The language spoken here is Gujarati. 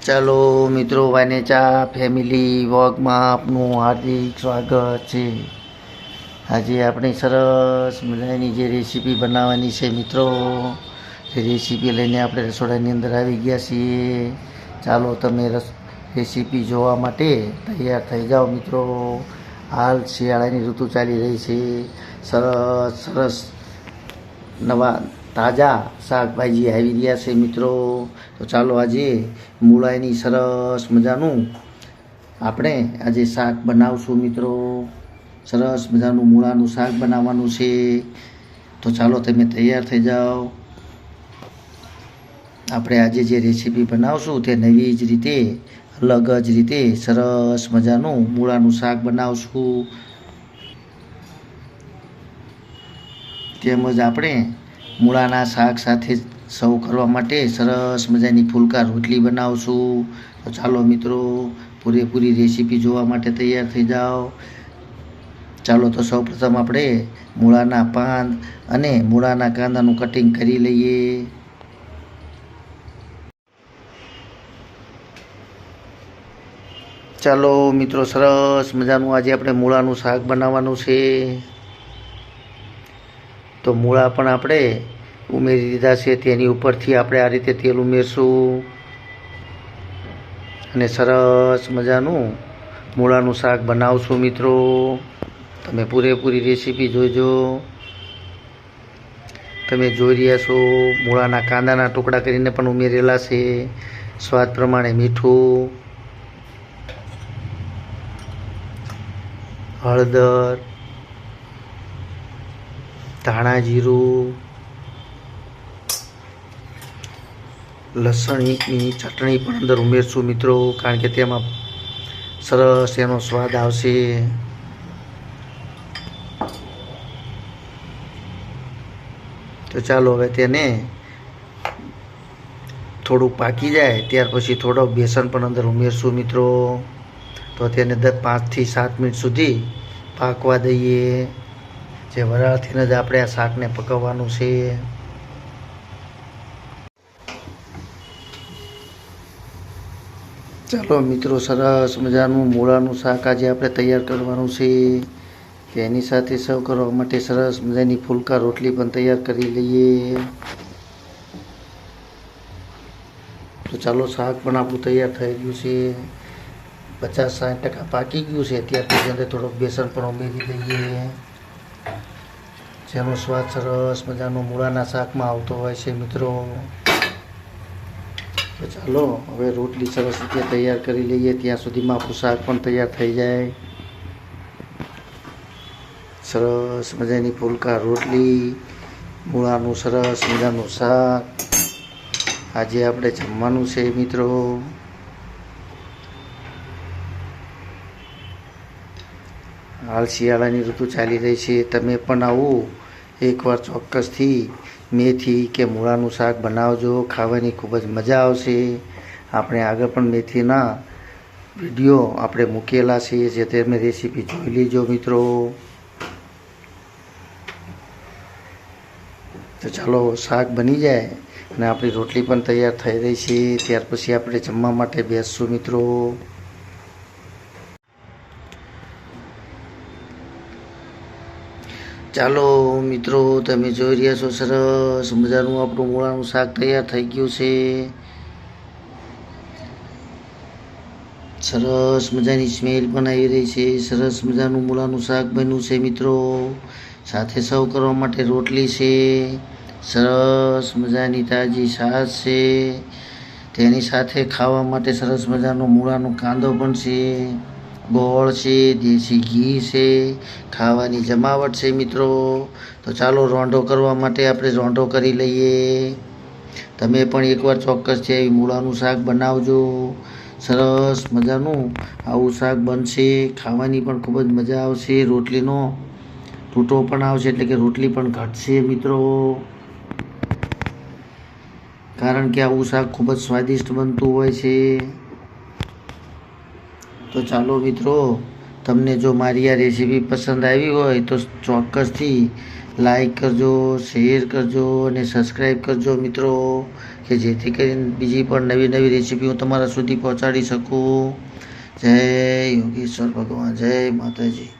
ચાલો મિત્રો વાનેચા ફેમિલી વોગમાં આપનું હાર્દિક સ્વાગત છે. આજે આપણે સરસ મજાની જે રેસીપી બનાવવાની છે મિત્રો, એ રેસીપી લઈને આપણે રસોડાની અંદર આવી ગયા છીએ. ચાલો તમે રસ રેસીપી જોવા માટે તૈયાર થઈ જાઓ મિત્રો. હાલ શિયાળાની ઋતુ ચાલી રહી છે. સરસ સરસ નવા તાજા શાકભાજી આવી રહ્યા છે મિત્રો. તો ચાલો આજે મૂળાઈની સરસ મજાનું આપણે આજે શાક બનાવશું મિત્રો. સરસ મજાનું મૂળાનું શાક બનાવવાનું છે. તો ચાલો તમે તૈયાર થઈ જાઓ. આપણે આજે જે રેસીપી બનાવશું તે નવી જ રીતે, અલગ જ રીતે સરસ મજાનું મૂળાનું શાક બનાવશું. તેમજ આપણે મૂળાના શાક સાથે સર્વ કરવા માટે સરસ મજાની ફુલકા રોટલી બનાવશું. તો ચાલો મિત્રો, પૂરેપૂરી રેસીપી જોવા માટે તૈયાર થઈ જાઓ. ચાલો તો સૌપ્રથમ આપણે મૂળાના પાન અને મૂળાના કાંદાનું કટિંગ કરી લઈએ. ચાલો મિત્રો, સરસ મજાનું આજે આપણે મૂળાનું શાક બનાવવાનું છે. તો મૂળા પણ આપણે ઉમેરી દીધા છે, તેની ઉપરથી આપણે આ રીતે તેલ ઉમેરશું. અને સરસ મજાનું મૂળાનું શાક બનાવશું મિત્રો. તમે પૂરેપૂરી રેસીપી જોઈજો તમે જોઈ રહ્યા છો, મૂળાના કાંદાના ટુકડા કરીને પણ ઉમેરેલા છે. સ્વાદ પ્રમાણે મીઠું, હળદર ધાણા જીરું લસણની ચટણી પણ અંદર ઉમેરશું મિત્રો, કારણ કે તેમાં સરસ એનો સ્વાદ આવશે. તો ચાલો હવે તેને થોડું પાકી જાય, ત્યાર પછી થોડો બેસન પણ અંદર ઉમેરશું મિત્રો. તો તેને દસ પાંચથી સાત મિનિટ સુધી પાકવા દઈએ. જે વરાળથીને જ આપણે આ શાકને પકવવાનું છે. ચાલો મિત્રો, સરસ મજાનું મૂળાનું શાક આજે આપણે તૈયાર કરવાનું છે. કે એની સાથે સર્વ કરવા માટે સરસ મજાની ફૂલકા રોટલી પણ તૈયાર કરી લઈએ. તો ચાલો, શાક પણ આપણું તૈયાર થઈ ગયું છે. પચાસ સાઠ ટકા પાકી ગયું છે. ત્યારથી અંદર થોડોક બેસન પણ ઉમેરી દઈએ. જેનો સ્વાદ સરસ મજાનો મૂળાના શાકમાં આવતો હોય છે મિત્રો. ચાલો, હવે રોટલી સરસ રીતે તૈયાર કરી લઈએ. ત્યાં સુધીમાં આપણું શાક પણ તૈયાર થઈ જાય. સરસ મજાની ફુલકા રોટલી, મૂળાનું સરસ મજાનું શાક. આજે આપણે જમવાનું છે મિત્રો. હાલ શિયાળાની ઋતુ ચાલી રહી છે. તમે પણ આવું. એકવાર ચોક્કસથી મેથી કે મૂળાનું શાક બનાવજો. ખાવાની ખૂબ જ મજા આવશે. આપણે આગળ પણ મેથીના વીડિયો આપણે મૂકેલા છે જે તમે રેસીપી જોઈ લેજો મિત્રો. તો ચાલો, શાક બની જાય અને આપણી રોટલી પણ તૈયાર થઈ રહી છે. ત્યાર પછી આપણે જમવા માટે બેસશું મિત્રો. ચાલો મિત્રો, તમે જોઈ રહ્યા છો સરસ મજાનું આપણું મૂળાનું શાક તૈયાર થઈ ગયું છે. સરસ મજાની સ્મેલ પણ આવી રહી છે. સરસ મજાનું મૂળાનું શાક બન્યું છે મિત્રો. સાથે સર્વ કરવા માટે રોટલી છે. સરસ મજાની તાજી છાશ છે. તેની સાથે ખાવા માટે સરસ મજાનો મૂળાનો કાંદો પણ છે. ગોળ છે, દેશી ઘી છે, ખાવાની જમાવટ છે મિત્રો. તો ચાલો રોંઢો કરવા માટે આપણે રોંઢો કરી લઈએ. તમે પણ એકવાર ચોક્કસથી આવી મૂળાનું શાક બનાવજો. સરસ મજાનું આવું શાક બનશે. ખાવાની પણ ખૂબ જ મજા આવશે. રોટલીનો તૂટો પણ આવશે, એટલે કે રોટલી પણ ઘટશે મિત્રો. કારણ કે આવું શાક ખૂબ જ સ્વાદિષ્ટ બનતું હોય છે. તો ચાલો મિત્રો, તમને જો મારી આ રેસીપી પસંદ આવી હોય તો ચોક્કસથી લાઈક કરજો શેર કરજો અને સબસ્ક્રાઈબ કરજો મિત્રો, કે જેથી કરીને બીજી પણ નવી નવી રેસીપી હું તમારા સુધી પહોંચાડી શકું. જય યોગેશ્વર ભગવાન, જય માતાજી.